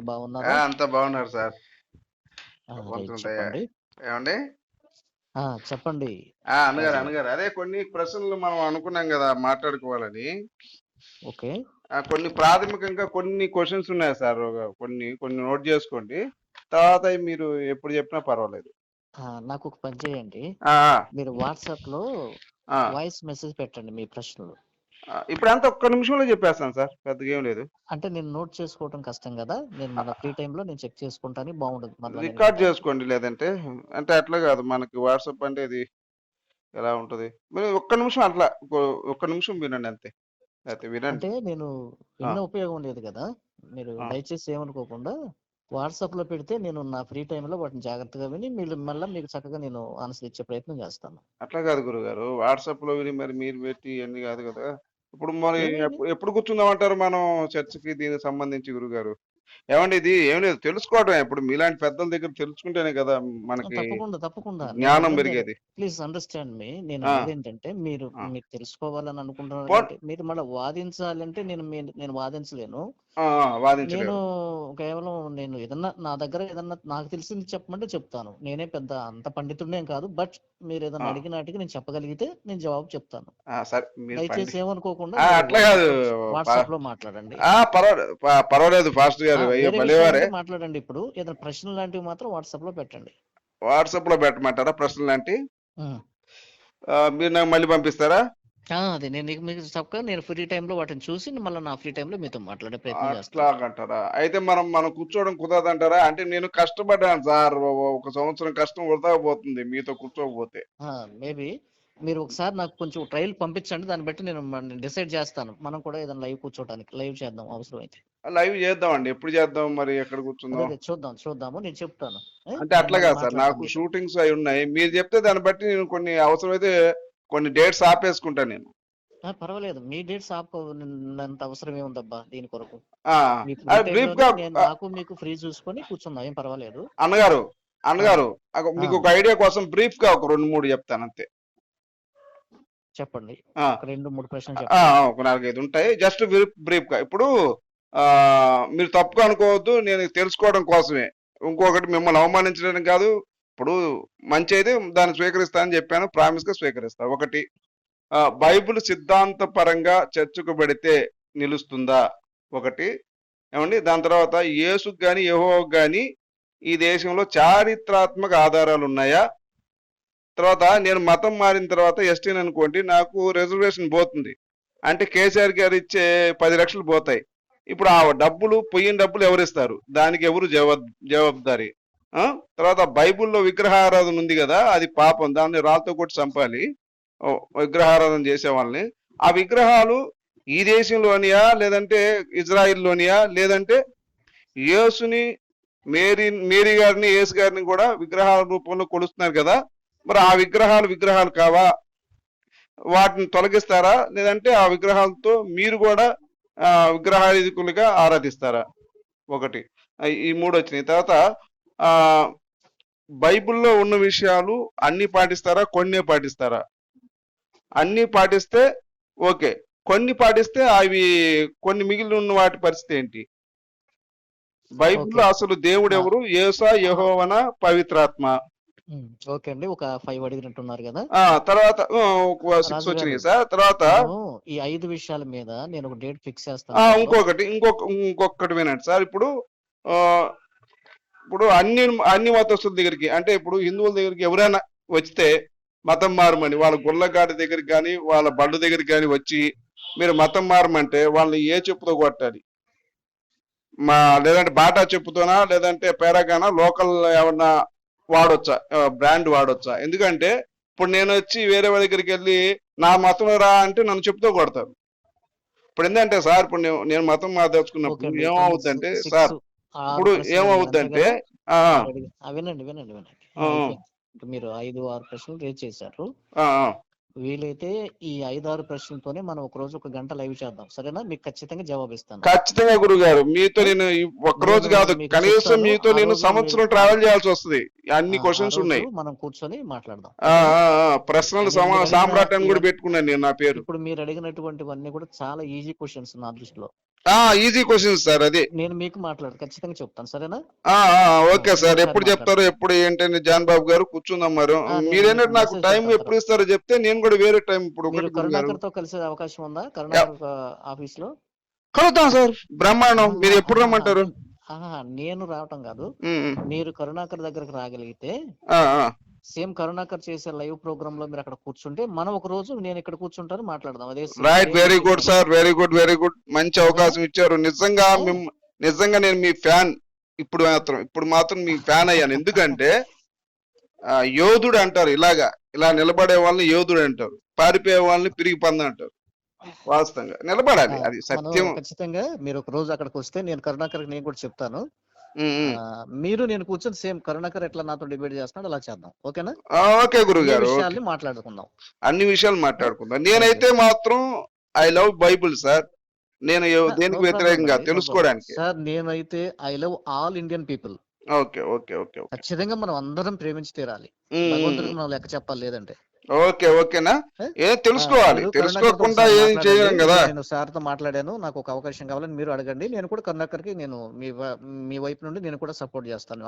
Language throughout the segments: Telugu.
బాగున్నారా? అంతా బాగున్నారు సార్. ఏమండి? చెప్పండి. ఆ, అన్నగారు రాజు. అన్నగారు అదే కొన్ని ప్రశ్నలు మనం అనుకున్నాం కదా మాట్లాడుకోవాలని. ఓకే. కొన్ని ప్రాథమికంగా కొన్ని క్వశ్చన్స్ ఉన్నాయి సార్ కొన్ని కొన్ని నోట్ చేసుకోండి. తర్వాత మీరు ఎప్పుడు చెప్పినా పర్వాలేదు. నాకు ఒక పని చేయండి. మీరు వాట్సాప్లో వాయిస్ మెసేజ్ పెట్టండి మీ ప్రశ్నలు. ఇప్పుడు అంతా ఒక్క నిమిషంలో చెప్పేస్తాను సార్ పెద్దగా ఏం లేదు. అంటే నేను నోట్ చేసుకోవడం కష్టం కదా నేను మన ఫ్రీ లో నేను చెక్ చేసుకుంటాను నేను రికార్డ్ చేసుకోండి లేదంటే అంటే అట్లా కాదు మనకి వాట్సాప్ అంటే ఇది ఎలా ఉంటది? మీరు ఒక్క నిమిషం అట్లా ఒక్క- నిమిషం వినండి అంతే. అయితే వినండి. అంటే నేను విన్న ఉపయోగం లేదు కదా మీరు. దయచేసి ఏమనుకోకుండా వాట్సాప్లో పెడితే నేను నా ఫ్రీ లో వాటిని జాగ్రత్తగా విని మీరు మళ్ళీ మీకు చక్కగా నేను ఆన్సర్ ఇచ్చే ప్రయత్నం చేస్తాను. అట్లా కాదు గురుగారు వాట్సాప్లో విని మరి మీరు పెట్టి ఇవన్నీ కాదు కదా ఇప్పుడు మరి ఎప్పుడు కూర్చుందామంటారు మనం చర్చకి దీనికి సంబంధించి గురుగారు? ఏమండి ఇది ఏం లేదు తెలుసుకోవడం ఇప్పుడు మీలాంటి పెద్దల దగ్గర తెలుసుకుంటేనే కదా మనకి తప్పకుండా తప్పకుండా. జ్ఞానం పెరిగేది. Please understand me. నేను ఆ. అనేది ఏంటంటే మీరు ఆ. మీరు తెలుసుకోవాలని అనుకుంటున్నారు అంటే మీరు మళ్ళీ వాదించాలంటే నేను మీ- నేను వాదించలేను. వాదించలేరు నేను కేవలం నేను ఏదన్నా నా దగ్గర ఏదన్నా నాకు తెలిసింది చెప్పమంటే చెప్తాను. నేనే పెద్ద అంత పండితుడినేం కాదు. బట్ మీరు ఏదన్నా ఆ. అడిగినాటికి నేను చెప్పగలిగితే నేను జవాబు చెప్తాను. ఆ, సరే మీరు దయచేసి పండి- ఏమనుకోకుండా ఆ, అట్లా కాదు. వాట్సాప్లో మాట్లాడండి. ఆ, పర్వాలేదు. ప- పర్వాలేదు ఫాస్ట్ గారు. అయ్యో వేరే భలేవారే. విషయాలు మాట్లాడండి ఇప్పుడు. ఏదైనా ప్రశ్నలు లాంటివి మాత్రం వాట్సాప్లో పెట్టండి. వాట్సాప్లో పెట్టమంటారా ప్రశ్నలు లాంటి. ఆ, మీరు నాకు మళ్ళీ పంపిస్తారా? అదే. నేను నీకు మీకు చక్కగా నేను ఫ్రీ లో వాటిని చూసి మళ్ళీ నా ఫ్రీ లో మీతో మాట్లాడే ప్రయత్నం చేస్తాను అంటారా అయితే మనం మనం కూర్చోవడం కుదరదంటారా? అంటే నేను కష్టపడ్డాను సార్. ఓ- ఒక సంవత్సరం కష్టం వృధా పోతుంది మీతో కూర్చోకపోతే. మేబీ మీరు ఒకసారి నాకు కొంచెం ట్రయల్ పంపించండి. దాన్ని బట్టి నేను డిసైడ్ చేస్తాను. మనం కూడా ఏదైనా లైవ్ కూర్చోడానికి లైవ్ చేద్దాం అవసరం అయితే లైవ్ చేద్దామండి. ఎప్పుడు చేద్దాం మరి? ఎక్కడ అదే కూర్చుందాం? అదే చూద్దాం చూద్దాము. నేను చెప్తాను. ఏ? అంటే అట్లా కాదు సార్. మాట్లాడతాను నాకు మీతో. షూటింగ్స్ అవి ఉన్నాయి. మీరు చెప్తే దాన్ని బట్టి నేను కొన్ని అవసరమైతే కొన్ని డేట్స్ ఆపేసుకుంటాను నేను. పర్వాలేదు. మీ డేట్స్ ఆపుకోనంత అవసరం ఏముందబ్బా దీని కొరకు? బ్రీఫ్గా నాకు మీకు ఫ్రీ చూసుకొని కూర్చుందాం. ఏం పర్వాలేదు. అన్నగారు అన్నగారు మీకు. ఒక ఐడియా కోసం బ్రీఫ్గా ఒక రెండు మూడు చెప్తాను అంతే. చెప్పండి. రెండు మూడు ప్రశ్నలు ఒక నాలుగైదు ఉంటాయి. జస్ట్ బ్రీఫ్గా ఇప్పుడు ఆ మీరు తప్పుగా అనుకోవద్దు. నేను తెలుసుకోవడం కోసమే. ఇంకొకటి మిమ్మల్ని అవమానించడం కాదు. ఇప్పుడు మంచి అయితే దాన్ని స్వీకరిస్తానని చెప్పాను ప్రామిస్గా స్వీకరిస్తా. ఒకటి బైబుల్ బైబిల్ సిద్ధాంత పరంగా చర్చకుబడితే నిలుస్తుందా? ఒకటి ఏమండి? దాని తర్వాత యేసుకు కానీ యహోకు కానీ ఈ దేశంలో చారిత్రాత్మక ఆధారాలు ఉన్నాయా? తర్వాత నేను మతం మారిన తర్వాత ఎస్టీని అనుకోండి నాకు రిజర్వేషన్ పోతుంది. అంటే కేసీఆర్ గారు ఇచ్చే పది లక్షలు పోతాయి. ఇప్పుడు ఆ డబ్బులు పోయిన డబ్బులు ఎవరు ఇస్తారు దానికి ఎవరు జవాబ్ జవాబుదారి? తర్వాత బైబిల్లో విగ్రహారాధన ఉంది కదా అది పాపం. దాన్ని రాళ్ళతో కొట్టి చంపాలి. విగ్రహారాధన చేసే వాళ్ళని. ఆ విగ్రహాలు ఈ దేశంలోనియా లేదంటే ఇజ్రాయిల్లోనియా లేదంటే యేసుని మేరీ మేరీ గారిని యేసు గారిని కూడా విగ్రహాల రూపంలో కొలుస్తున్నారు కదా. మరి ఆ విగ్రహాలు విగ్రహాలు కావా? వాటిని తొలగిస్తారా? లేదంటే ఆ విగ్రహాలతో మీరు కూడా విగ్రహాధికులుగా ఆరాధిస్తారా? ఒకటి. ఈ మూడు వచ్చినాయి. తర్వాత బైబిల్లో ఉన్న విషయాలు అన్ని పాటిస్తారా? కొన్నే పాటిస్తారా? అన్ని పాటిస్తే ఓకే. కొన్ని పాటిస్తే అవి కొన్ని మిగిలి ఉన్న వాటి పరిస్థితి ఏంటి? బైబిల్లో. అసలు దేవుడు ఎవరు? యేసా యెహోవన పవిత్రాత్మ? ఓకే అండి. ఒక ఫైవ్ అడిగినట్టున్నారు కదా. తర్వాత సిక్స్ వచ్చినాయి సార్. తర్వాత ఈ ఐదు విషయాల మీద నేను ఒక డేట్ ఫిక్స్ చేస్తాను. ఇంకొకటి ఇంకొక ఇంకొకటి వినండి సార్. ఇప్పుడు ఇప్పుడు అన్ని అన్ని మతస్థుల దగ్గరికి అంటే ఇప్పుడు హిందువుల దగ్గరికి ఎవరైనా వస్తే మతం మారమని వాళ్ళ గుళ్ళగాడి దగ్గరికి కానీ వాళ్ళ బండు దగ్గరికి కానీ వచ్చి మీరు మతం మారమంటే వాళ్ళని ఏ చెప్పుతో కొట్టాలి? మా లేదంటే బాటా చెప్పుతోనా లేదంటే పేరాగానా లోకల్ ఏమన్నా వాడొచ్చా? బ్రాండ్ వాడొచ్చా? ఎందుకంటే ఇప్పుడు నేను వచ్చి వేరే వాళ్ళ దగ్గరికి వెళ్ళి నా మతం రా అంటే నన్ను చెప్పుతో కొడతారు. ఇప్పుడు ఏంటంటే సార్ ఇప్పుడు నేను మతం మార్చుకున్నప్పుడు సిక్స్ సార్ ఇప్పుడు ఏమవుద్దంటే వినండి వినండి వినండి. మీరు ఐదు ఆరు ప్రశ్నలు రేజ్ చేశారు. వీలైతే ఈ ఐదు ఆరు ప్రశ్నలతోనే మనం ఒక రోజు ఒక గంట లైవ్ చేద్దాం. సరేనా? మీకు ఖచ్చితంగా జవాబు ఇస్తాను. ఖచ్చితంగా గురువు గారు మీతో నేను ఈ ఒక్క రోజు కాదు కనీసం మీతో నేను సంవత్సరం ట్రావెల్ చేయాల్సి వస్తుంది. అన్ని క్వశ్చన్స్ ఉన్నాయి. మనం కూర్చొని మాట్లాడదాం. ప్రశ్నలు సామ్రాట్ అని కూడా పెట్టుకున్నాను నేను నా పేరు. ఇప్పుడు మీరు అడిగినటువంటివన్నీ కూడా చాలా ఈజీ క్వశ్చన్స్ నా దృష్టిలో. ఈజీ క్వశ్చన్స్ సార్ అది. నేను మీకు మాట్లాడు ఖచ్చితంగా చెప్తాను సరేనా? ఓకే సార్ ఎప్పుడు. చెప్తారు ఎప్పుడు ఏంటంటే జాన్ బాబు గారు కూర్చుందాం మరి. మీరేంటంటే నాకు టైం ఎప్పుడు ఇస్తారో చెప్తే నేను కూడా వేరే టైం ఇప్పుడు కరుణాకర్తో కలిసే అవకాశం ఉందా? కరుణాకర్ ఆఫీస్లో కలుద్దాం సార్ బ్రహ్మాండం. మీరు ఎప్పుడు రమ్మంటారు? నేను రావటం కాదు. మీరు కరుణాకర్ దగ్గరకు రాగలిగితే. సేమ్ కరుణాకర్ చేసే లైవ్ ప్రోగ్రామ్లో మీరు అక్కడ కూర్చుంటే మనం ఒక రోజు నేను ఇక్కడ కూర్చుంటాను మాట్లాడదాం. అదే right very good. Sir very good very good మంచి అవకాశం ఇచ్చారు. నిజంగా మిమ్ నిజంగా నేను మీ ఫ్యాన్. ఇప్పుడు మాత్రం ఇప్పుడు మాత్రం మీ ఫ్యాన్ అయ్యాను. ఎందుకంటే యోధుడు అంటారు ఇలాగా. ఇలా నిలబడే వాళ్ళని యోధుడు అంటారు. పారిపోయే వాళ్ళని పిరిగి పంద అంటారు. వాస్తవంగా. నిలబడాలి. అది సత్యం. ఖచ్చితంగా మీరు ఒక రోజు అక్కడికి వస్తే నేను కరుణాకర్ నేను కూడా చెప్తాను. మీరు నేను కూర్చొని సేమ్ కరుణాకర్ ఎట్లా నాతో డిబేట్ చేస్తున్నాడు అలా చేద్దాం. ఓకేనా? ఓకే గురువు గారు. విషయాల్ని మాట్లాడుకుందాం. అన్ని విషయాలు మాట్లాడుకుందాం. నేనైతే మాత్రం ఐ లవ్ బైబుల్ సార్. నేను దేనికి వ్యతిరేకంగా తెలుసుకోవడానికి. సార్ నేనైతే I love all Indian people. Okay okay okay ఖచ్చితంగా మనం అందరం ప్రేమించి తీరాలి. భగవంతుడికి మనం లెక్క చెప్పాలి లేదంటే. ఓకే ఓకేనా? ఏ? తెలుసుకోవాలి. తెలుసుకోకుండా ఏం చేయలేం మాట్లాడండి. కదా. నేను సార్తో మాట్లాడాను. నాకు ఒక అవకాశం కావాలని మీరు అడగండి. నేను కూడా కరుణాకర్కి నేను మీ మీ వైపు నుండి నేను కూడా సపోర్ట్ చేస్తాను.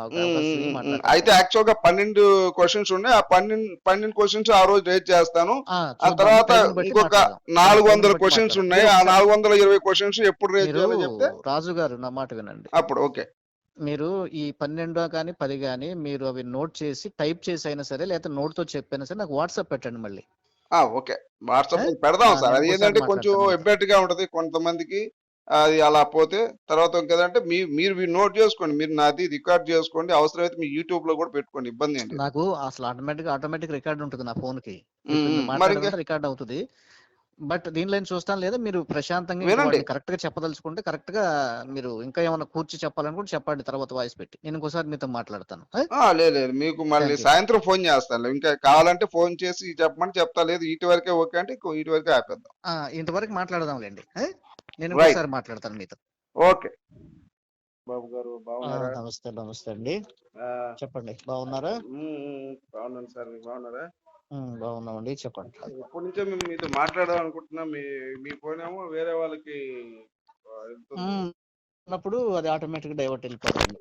అయితే యాక్చువల్గా పన్నెండు క్వశ్చన్స్ ఉన్నాయి. ఆ పన్నెండు పన్నెండు క్వశ్చన్స్ ఆ రోజు రేట్ చేస్తాను. ఆ. తర్వాత ఇంకొక. నాలుగు వందల క్వశ్చన్స్. ఉన్నాయి. ఆ నాలుగు వందల ఇరవై క్వశ్చన్స్ ఎప్పుడు రేట్ చేయాలో చెప్తే? రాజు గారు నా మాట వినండి. అప్పుడు ఓకే. మీరు ఈ పన్నెండో కానీ పది కానీ మీరు అవి నోట్ చేసి టైప్ చేసి అయినా సరే లేకపోతే నోట్తో చెప్పైనా సరే నాకు వాట్సాప్ పెట్టండి మళ్ళీ. ఓకే. వాట్సాప్? పెడదాం సార్. అది ఏంటంటే కొంచెం మాట్లాడతాను. ఎబ్బెట్గా ఉంటది కొంతమందికి. అది అలా పోతే తర్వాత ఇంకేదంటే మీ మీరు నోట్ చేసుకోండి. మీరు నాది రికార్డ్ చేసుకోండి. అవసరమైతే మీ యూట్యూబ్లో కూడా పెట్టుకోండి. ఇబ్బంది ఏంటి నాకు అసలు ఆటోమేటిక్ ఆటోమేటిక్ రికార్డ్ ఉంటుంది నా ఫోన్కి రికార్డ్ అవుతుంది. బట్ దీనిలో చూస్తాను లేదా మీరు ప్రశాంతంగా వినండి. కరెక్ట్గా చెప్పదలుచుకుంటే కరెక్ట్గా మీరు ఇంకా ఏమైనా కూర్చి చెప్పాలనుకుంటే చెప్పండి తర్వాత వాయిస్ పెట్టి. నేను ఇంకోసారి మీతో మాట్లాడతాను. లేదు మీకు మళ్ళీ. సాయంత్రం ఫోన్ చేస్తాను ఇంకా కావాలంటే ఫోన్ చేసి చెప్పమని చెప్తా. లేదు ఇటు వరకే ఓకే అంటే ఇంకో ఇటు వరకే ఆపేద్దాం. ఆ, ఇంతవరకు మాట్లాడదాంలేండి. ఏ? నేను. ఇంకోసారి మాట్లాడతాను మీతో. ఓకే. బాబు గారు బాగున్నారా? నమస్తే నమస్తే అండి. చెప్పండి బాగున్నారా? బాగున్నాను సార్. మీరు బాగున్నారా? బాగున్నామండి. చెప్పండి. ఎప్పటి నుంచో మేము మీతో మాట్లాడదాం అనుకుంటున్నాం మీ మీ ఫోన్ ఏమో వేరే వాళ్ళకి ఉన్నప్పుడు అది ఆటోమేటిక్ డైవర్ట్ వెళ్ళిపోతుంది.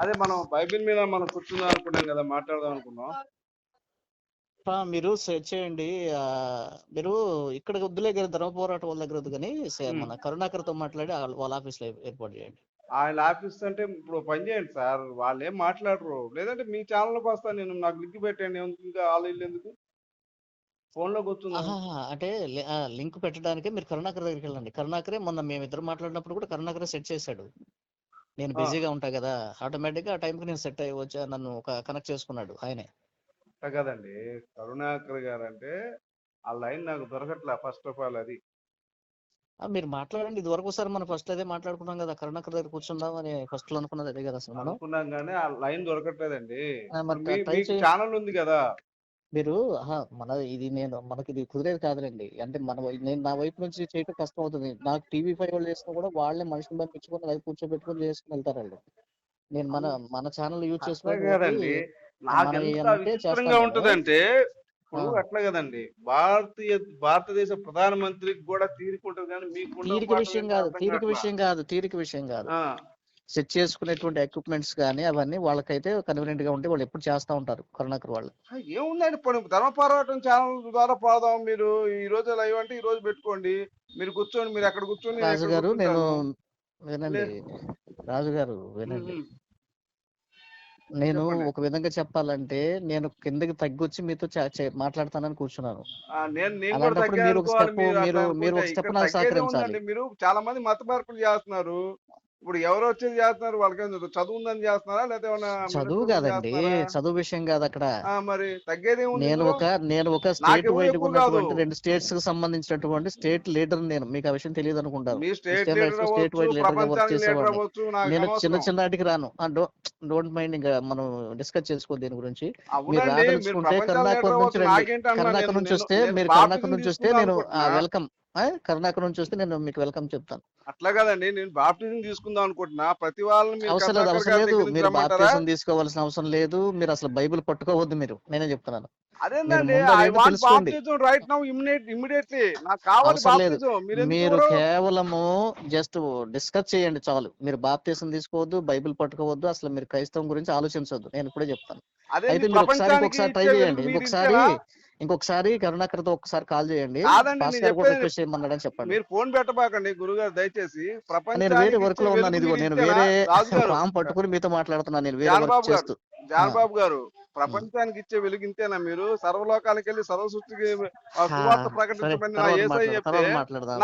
అదే మనం బైబిల్ మీద మనం కూర్చుందాం అనుకున్నాం కదా మాట్లాడదాం అనుకున్నాం. మీరు సెర్చ్ చేయండి. మీరు ఇక్కడ వద్దులే కానీ ధర్మ పోరాటం వాళ్ళ దగ్గర వద్దు కానీ. మన కరుణాకర్తో మాట్లాడి వాళ్ళ- వాళ్ళ ఆఫీస్లో ఏర్పాటు చేయండి. ఆయన ఆఫీస్ అంటే ఇప్పుడు పని చేయండి సార్ వాళ్ళు ఏం మాట్లాడరు. లేదంటే మీ ఛానల్కి వస్తాను నేను నాకు లింక్ పెట్టండి ఎందుకు ఇంకా వాళ్ళు ఎందుకు? ఫోన్లో కూర్చుందాం ఆహా, అంటే లింక్ పెట్టడానికి మీరు కరుణాకర్ దగ్గరికి వెళ్ళండి. కరుణాకరే మొన్న మేమిద్దరు మాట్లాడినప్పుడు కూడా కరుణాకరే సెట్ చేశాడు. నేను. బిజీగా ఉంటా కదా ఆటోమేటిక్గా ఆ టైంకి నేను సెట్ అయ్యి వచ్చా నన్ను ఒక కనెక్ట్ చేసుకున్నాడు ఆయనే. కదండి కరుణాకర్ గారు అంటే ఆ లైన్ నాకు దొరకట్లే ఫస్ట్ ఆఫ్ ఆల్ అది. మీరు మాట్లాడండి. ఇది వరకు సార్ మనం ఫస్ట్ అదే మాట్లాడుకున్నాం కదా కరుణాకర్ దగ్గర కూర్చుందాం అని ఫస్ట్లో అనుకున్నది అదే కదా అసలు మనం అనుకున్నాం కానీ ఆ లైన్ దొరకట్లేదండి. ఛానల్ ఉంది కదా. మీరు మన ఇది నేను మనకి ఇది కుదిరేది కాదులేండి. అంటే మన నేను నా వైపు నుంచి చేయటం కష్టం అవుతుంది నాకు టీవీ ఫైవ్ వాళ్ళు చేసినా కూడా వాళ్ళే మనుషులు పంపించుకొని లైవ్ కూర్చోబెట్టుకొని చేసుకుని వెళ్తారు వాళ్ళు నేను మన మన ఛానల్ యూజ్ ఉంటదంటే ఇప్పుడు. అట్లా కదండి భారతీయ భారతదేశ ప్రధానమంత్రికి కూడా తీరుకుంటది కానీ మీకు తీరిక విషయం కాదు తీరిక. విషయం కాదు తీరిక విషయం కాదు సెట్ చేసుకునేటువంటి ఎక్విప్మెంట్స్ కానీ అవన్నీ వాళ్ళకైతే కన్వీనియంట్గా ఉంటే వాళ్ళు ఎప్పుడు చేస్తా ఉంటారు కరుణాకర్ వాళ్ళు ఏముందండి పోనీ ధర్మ పోరాటం ఛానల్ ద్వారా పోదాం మీరు ఈ రోజు లైవ్ అంటే ఈ రోజు పెట్టుకోండి మీరు కూర్చోండి మీరు అక్కడ కూర్చొని రాజు గారు నేను. వినండి రాజు గారు వినండి. నేను. ఒక విధంగా చెప్పాలంటే నేను కిందకి తగ్గొచ్చి మీతో మాట్లాడతానని కూర్చున్నాను నేను మీరు ఒక మీరు మీరు- ఒక నాకు సహకరించాలి. మీరు చాలా మంది మత మార్పులు చేస్తున్నారు ఇప్పుడు ఎవరు వచ్చేది చేస్తున్నారు వాళ్ళకి చదువు ఉందని చేస్తున్నారా లేకపోతే చదువు కాదండి? చదువు విషయం కాదు అక్కడ మరి తగ్గేదే నేను? ఒక నేను ఒక స్టేట్ వైడ్ ఉన్నటువంటి. రెండు స్టేట్స్కి సంబంధించినటువంటి స్టేట్ లీడర్ నేను మీకు ఆ విషయం తెలియదు అనుకుంటారు స్టేట్ Christian లీడర్ చేసేవాడిని. అవ్వచ్చు నాకు నేను చిన్న. చిన్నటికి రాను డోంట్ మైండ్ ఇంకా మనం డిస్కస్ చేసుకో దీని గురించి మీరు రాదలుచుకుంటే కరుణాకర్ నుంచి రండి. కరుణాకర్ నుంచి వస్తే మీరు కరుణాకర్ నుంచి వస్తే నేను. వెల్కమ్ కరుణాకర్ నుంచి వస్తే నేను మీకు వెల్కమ్ చెప్తాను. అట్లా కదండి నేను బాప్టిజం తీసుకుందాం అనుకుంటున్నా. ప్రతి వాళ్ళని అవసరం లేదు అవసరం లేదు. మీరు? బాప్టిజం తీసుకోవాల్సిన అవసరం లేదు. మీరు అసలు బైబిల్ పట్టుకోవద్దు మీరు. నేనే చెప్తున్నాను. మీరు? కేవలము జస్ట్ డిస్కస్ చేయండి చాలు. మీరు బాప్తీసం తీసుకోవద్దు బైబిల్ పట్టుకోవద్దు అసలు మీరు క్రైస్తవం గురించి ఆలోచించవద్దు నేను ఇప్పుడే చెప్తాను. అయితే మీరు ఒకసారి ఇంకొకసారి ట్రై చేయండి. మీరు ఇంకొకసారి కరుణాకర్తో ఒకసారి కాల్ చేయండి రిక్వెస్ట్ చేయమన్నాడని చెప్పండి మీరు ఫోన్ పెట్టబాకండి గురుగారు దయచేసి నేను వేరే వర్క్లో ఉన్నాను ఇదిగో నేను? వేరే ఫామ్ పట్టుకుని మీతో మాట్లాడుతున్నాను నేను వేరే వర్క్. చేస్తూ జానబాబు గారు ప్రపంచానికి ఇచ్చే వెలుగు ఇంతేనా మీరు సర్వలోకానికి వెళ్ళి సర్వ సృష్టికి సువార్త ప్రకటించమని నా ఏసై చెప్తే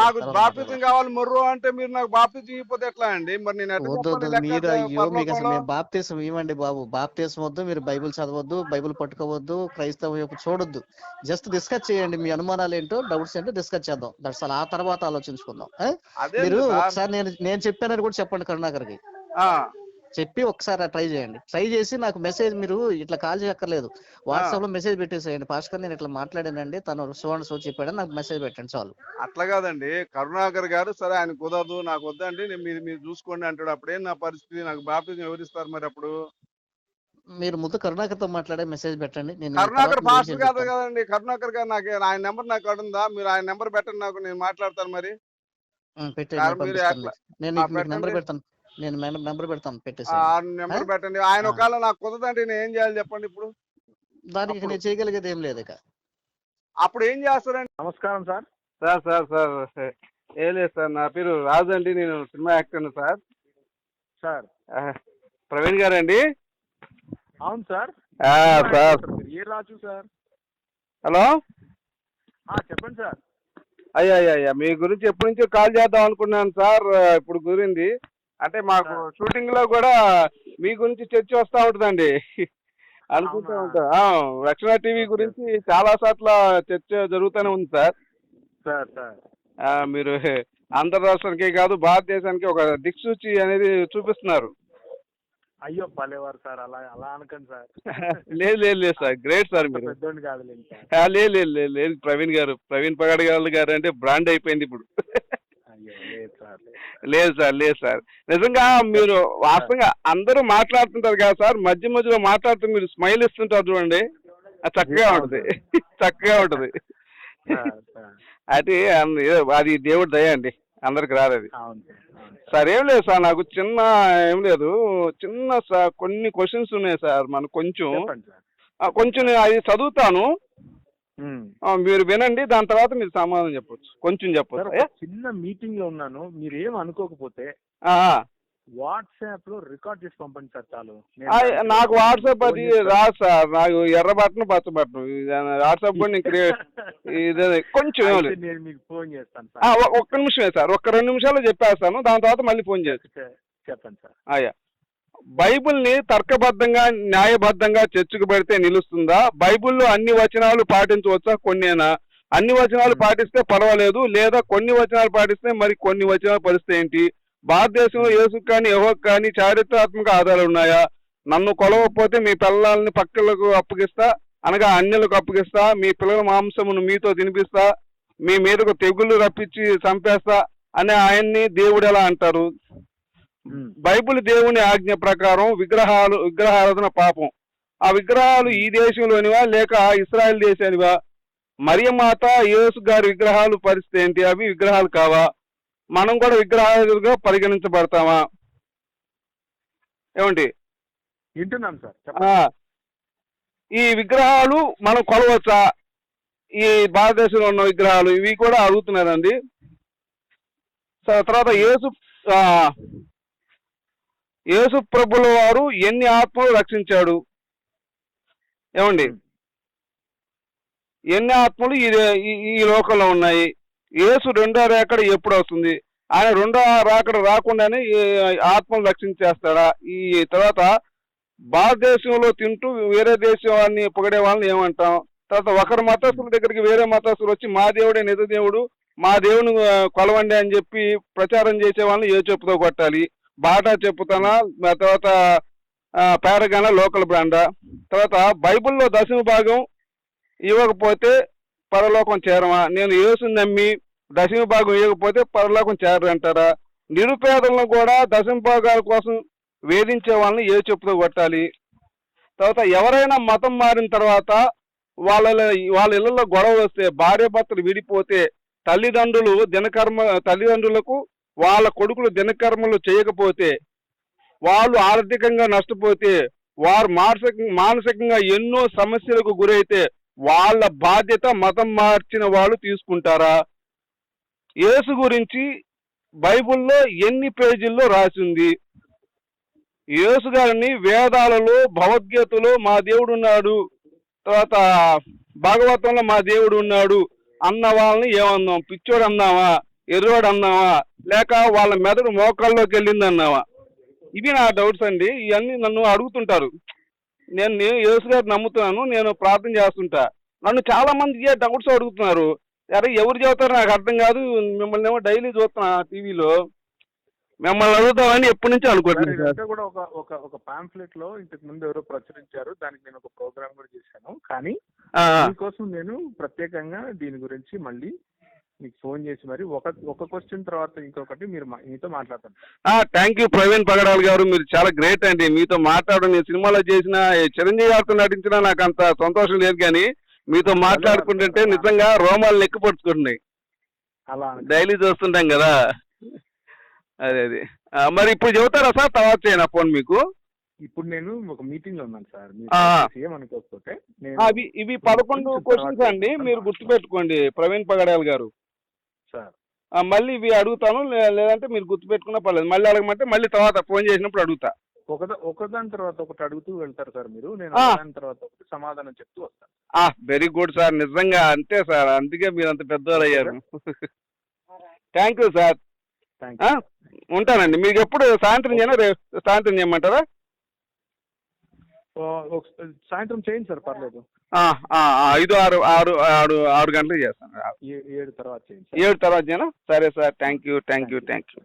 నాకు బాప్తిజం. కావాలి మొర్రు అంటే మీరు నాకు బాప్తిజం ఇవ్వకపోతే ఎట్లా అండి? మరి నేను బాప్తీసం ఇవ్వండి బాబు. బాప్తీసం వద్దు మీరు బైబిల్ చదవద్దు బైబిల్ పట్టుకోవద్దు క్రైస్తవ వైపు చూడొద్దు. జస్ట్ డిస్కస్ చేయండి మీ అనుమానాలు ఏంటో డౌట్స్ ఏంటో డిస్కస్ చేద్దాం. దట్స్ ఆ తర్వాత ఆలోచించుకుందాం మీరు సార్. ఒకసారి నేను నేను చెప్పానని కూడా చెప్పండి కరుణాకర్కి. చెప్పి ఒకసారి ట్రై చేయండి. ట్రై చేసి నాకు మెసేజ్ మీరు ఇట్లా కాల్ చేయక్కర్లేదు. వాట్సాప్లో మెసేజ్ పెట్టేసేయండి. పాస్కర్ నేను ఇట్లా మాట్లాడానండి. తను సో అండ్ సో చెప్పాడని నాకు మెసేజ్ పెట్టండి చాలు. అట్లా కాదండి. కరుణాకర్ గారు సరే ఆయన కుదరదు నాకు వద్దండి నేను మీరు మీరు చూసుకోండి అంటాడు. అప్పుడేం నా పరిస్థితి? నాకు బాప్తిజం ఎవరిస్తారు మరి అప్పుడు? మీరు ముందు కరుణాకర్తో మాట్లాడే మెసేజ్ పెట్టండి. నేను కరుణాకర్ ఫాస్ట్ కాదు. కదండి. కరుణాకర్ గారు నాకు ఆయన నెంబర్ నాకు అడుందా? మీరు ఆయన నెంబర్ పెట్టండి నాకు నేను మాట్లాడతాను మరి. పెట్టండి సార్ నేను నెంబర్. పెడతాను. నేను నెంబర్ పెడతాను ఆ పెట్టేసి నెంబర్? పెట్టండి. ఆయన. ఒకవేళ నాకు కుదరదంటే నేను ఏం చేయాలి చెప్పండి ఇప్పుడు? దానికి నేను చేయగలిగేది ఏం లేదు ఇక. అప్పుడు ఏం చేస్తారండి? నమస్కారం సార్. సార్ సార్ సార్ ఏం లేదు సార్ నా పేరు రాజు అండి నేను cinema actor sir. Sir. Praveen గారండి? అవును సార్. సార్. ఏ రాజు సార్? హలో? ఆ, చెప్పండి సార్. అయ్యా అయ్యా అయ్యా మీ గురించి ఎప్పటి నుంచో కాల్ చేద్దాం అనుకున్నాను సార్ ఇప్పుడు కుదిరింది. అంటే మాకు. షూటింగ్లో కూడా మీ గురించి చర్చ వస్తూ ఉంటుందండి. అనుకుంటూ? ఉంటా. రక్షణ టీవీ గురించి చాలా సార్ల చర్చ జరుగుతూనే ఉంది సార్. Sir sir. మీరు ఆంధ్ర రాష్ట్రానికే కాదు భారతదేశానికి ఒక దిక్సూచి అనేది చూపిస్తున్నారు. అయ్యో పలేవారు సార్. అలా అలా అనకండి సార్. లేదు లేదు లేదు సార్. గ్రేట్ సార్ మీరు. లేదు లేదు లేదు ప్రవీణ్ గారు ప్రవీణ్ పగడ్ గారు అంటే బ్రాండ్ అయిపోయింది ఇప్పుడు. లేదు సార్ లేదు. సార్. నిజంగా మీరు వాస్తవంగా అందరూ మాట్లాడుతుంటారు కదా సార్ మధ్య మధ్యలో మాట్లాడుతూ మీరు స్మైల్ ఇస్తుంటారు చూడండి. అది చక్కగా ఉంటుంది. చక్కగా ఉంటుంది. అది అది దేవుడి దయ అండి. అందరికి రాదు అది. సార్ ఏం లేదు సార్ నాకు చిన్న ఏం లేదు. చిన్న సార్ కొన్ని క్వశ్చన్స్ ఉన్నాయి సార్ మనకు కొంచెం. కొంచెం అది చదువుతాను. మీరు వినండి దాని తర్వాత మీరు సమాధానం చెప్పొచ్చు. కొంచెం చెప్పొచ్చు చిన్న మీటింగ్లో ఉన్నాను. మీరు ఏం అనుకోకపోతే ఆ, వాట్సాప్లో రికార్డ్ చేసి పంపండి సార్ చాలు. నాకు వాట్సాప్ అది. రాదు సార్. నాకు ఎర్ర బట్టను పచ్చ బట్టను ఇది వాట్సాప్ కూడా నేను క్రియేట్ ఇది కొంచెం. నేను మీకు ఫోన్ చేస్తాను సార్. ఒక్క నిమిషమే సార్. ఒక్క రెండు నిమిషాలు చెప్పేస్తాను. దాని తర్వాత మళ్ళీ ఫోన్ చేస్తాను చెప్పండి సార్. అయ్యా. బైబిల్ని తర్కబద్ధంగా న్యాయబద్ధంగా చర్చకు పెడితే నిలుస్తుందా? బైబిల్లో అన్ని వచనాలు పాటించవచ్చా? కొన్నేనా? అన్ని వచనాలు Hmm. పాటిస్తే పర్వాలేదు లేదా కొన్ని వచనాలు పాటిస్తే మరి కొన్ని వచనాలు పరిస్థితి ఏంటి? భారతదేశంలో యేసుకు కానీ ఎవరికి కానీ చారిత్రాత్మక ఆధారాలు ఉన్నాయా? నన్ను కొలవకపోతే మీ పిల్లల్ని పక్కలకు అప్పగిస్తా అనగా అన్యులకు అప్పగిస్తా మీ పిల్లల మాంసమును మీతో తినిపిస్తా మీ మీదకు తెగుళ్ళు రప్పించి చంపేస్తా అని ఆయన్ని దేవుడు ఎలా అంటారు. బైబిల్ దేవుని ఆజ్ఞ ప్రకారం విగ్రహాలు విగ్రహారాధన పాపం. ఆ విగ్రహాలు ఈ దేశంలోనివా లేక ఇస్రాయల్ దేశానివా? మరియమాత యేసు గారి విగ్రహాలు పరిస్థితి ఏంటి? అవి విగ్రహాలు కావా? మనం కూడా విగ్రహాలుగా పరిగణించబడతామా? ఏమండి? వింటున్నాను సార్. ఈ విగ్రహాలు మనం కొలవచ్చా? ఈ భారతదేశంలో ఉన్న విగ్రహాలు ఇవి కూడా అడుగుతున్నారండి. తర్వాత యేసు యేసు ప్రభుల వారు ఎన్ని ఆత్మలు రక్షించాడు? ఏమండి? ఎన్ని ఆత్మలు ఈ ఈ- లోకంలో ఉన్నాయి? యేసు రెండో రాకడ ఎప్పుడు వస్తుంది? ఆయన రెండో రాకడ రాకుండానే ఈ ఆత్మలు రక్షించేస్తాడా? ఈ తర్వాత భారతదేశంలో తింటూ వేరే దేశం వాడిని పొగిడే వాళ్ళని ఏమంటాం? తర్వాత ఒకరి మతస్థుల దగ్గరికి వేరే మతస్థులు వచ్చి మా దేవుడే నిజ దేవుడు మా దేవుని కొలవండి అని చెప్పి ప్రచారం చేసే వాళ్ళని ఏ చెప్పుతో కొట్టాలి. బాటా చెప్పుతానా ఆ తర్వాత పేరగాన లోకల్ బ్రాండా. తర్వాత బైబిల్లో దశమ భాగం ఇవ్వకపోతే పరలోకం చేరమా? నేను యేసుని నమ్మి దశమ భాగం ఇవ్వకపోతే పరలోకం చేరరు అంటారా? నిరుపేదలను కూడా దశమ భాగాల కోసం వేధించే వాళ్ళని ఏ చెప్పుతో కొట్టాలి? తర్వాత ఎవరైనా మతం మారిన తర్వాత వాళ్ళ వాళ్ళ ఇళ్ళలో గొడవలు వస్తే భార్య భర్తలు విడిపోతే తల్లిదండ్రులు దినకర్మ తల్లిదండ్రులకు వాళ్ళ కొడుకులు దినకర్మలు చేయకపోతే వాళ్ళు ఆర్థికంగా నష్టపోతే వారు మానసిక మానసికంగా ఎన్నో సమస్యలకు గురైతే వాళ్ళ బాధ్యత మతం మార్చిన వాళ్ళు తీసుకుంటారా? యేసు గురించి బైబిల్లో ఎన్ని పేజీల్లో రాసింది? యేసు గారిని వేదాలలో భగవద్గీతలో మా దేవుడు ఉన్నాడు తర్వాత భాగవతంలో మా దేవుడు ఉన్నాడు అన్న వాళ్ళని ఏమన్నాం పిచ్చోడు అన్నావా ఎర్రోడు అన్నావా లేక వాళ్ళ మెదడు మోకాల్లోకి వెళ్ళింది అన్నావా ఇవి నా డౌట్స్ అండి. ఇవన్నీ నన్ను అడుగుతుంటారు. నేను నేను యేసు గారు నమ్ముతున్నాను. నేను ప్రార్థన చేస్తుంటా. నన్ను చాలా మంది ఇదే డౌట్స్ అడుగుతున్నారు. అరే ఎవరు చెబుతారో నాకు అర్థం కాదు. మిమ్మల్ని ఏమో డైలీ చూస్తున్నా టీవీలో. మిమ్మల్ని అడుగుతామని ఎప్పటి నుంచి ఇదంతా కూడా ఒక ఒక లో ఇంతకు ముందు ఎవరో ప్రచురించారు. దానికి నేను ఒక ప్రోగ్రామ్ కూడా చేశాను. కానీ దీనికోసం నేను ప్రత్యేకంగా దీని గురించి మళ్ళీ మీకు ఫోన్ చేసి మరి ఒక ఒక క్వశ్చన్ తర్వాత ఇంకొకటి మీరు మీతో మాట్లాడతాను. థ్యాంక్ యూ ప్రవీణ్ పగడాల్ గారు మీరు చాలా గ్రేట్ అండి. మీతో మాట్లాడడం నేను సినిమాలో చేసిన చిరంజీవి గారితో నటించినా నాకు అంత సంతోషం లేదు కానీ మీతో మాట్లాడుకుంటుంటే నిజంగా రోమాలు నెక్కిపడుచుకుంటున్నాయి అలా అని. డైలీ చూస్తుంటాం కదా. అదే అది. మరి ఇప్పుడు చెబుతారా సార్? తర్వాత చేయనా ఫోన్ మీకు? ఇప్పుడు నేను ఒక మీటింగ్లో ఉన్నాను సార్. ఏమనుకోకపోతే అవి ఇవి పదకొండు క్వశ్చన్స్ అండి. మీరు గుర్తుపెట్టుకోండి ప్రవీణ్ పగడాల్ గారు. సార్. మళ్ళీ ఇవి అడుగుతాను లేదంటే మీరు గుర్తుపెట్టుకున్నా పర్లేదు. మళ్ళీ అడగమంటే మళ్ళీ తర్వాత ఫోన్ చేసినప్పుడు అడుగుతా. ఒక ఒకదాని తర్వాత ఒకటి అడుగుతూ వెళ్తారు సార్ మీరు. నేను తర్వాత ఒకటి సమాధానం చెప్తూ వస్తాను. ఆ వెరీ గుడ్ సార్. నిజంగా అంతే సార్. అందుకే మీరు అంత పెద్దవాళ్ళు అయ్యారు. Thank you sir. ఉంటానండి. మీకు ఎప్పుడు సాయంత్రం చేయనా? రేపు సాయంత్రం చేయమంటారా? సాయంత్రం చేయండి సార్ పర్లేదు. ఐదు ఆరు ఆరు ఆరు ఆరు గంటలకు చేస్తాను. ఏడు తర్వాత చేయండి ఏడు తర్వాత సరే sir thank you thank you thank you.